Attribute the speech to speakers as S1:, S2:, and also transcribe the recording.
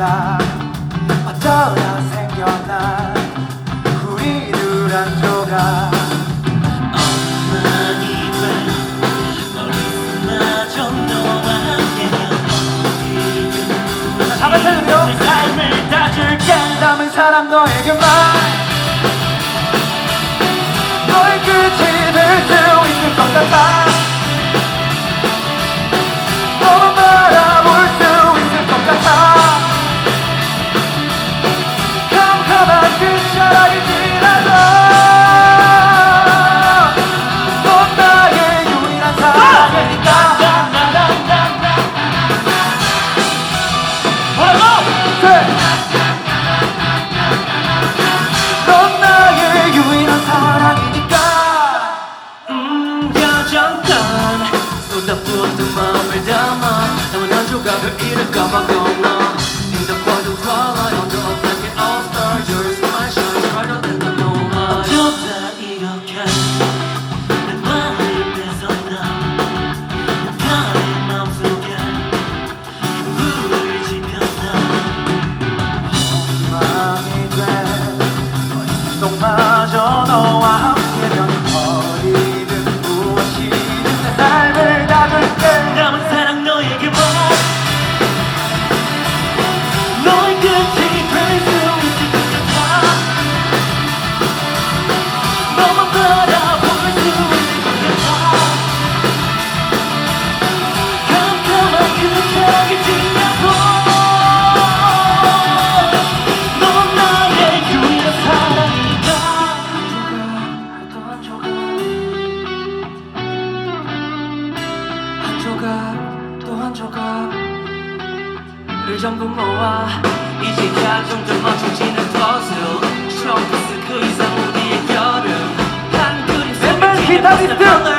S1: 가 어쩌다 생겼나 우리 둘한 조각 자, 잠깐 살려요 삶을 다 줄게. 남은 사람 너에게만.
S2: ma me dama, tamana chuka ka ira kama kauna, in the
S1: quadu kwala 또한 조각
S2: 을 전부 모아 이제 그 야 점점 멋지는
S1: 것을 because
S2: he's still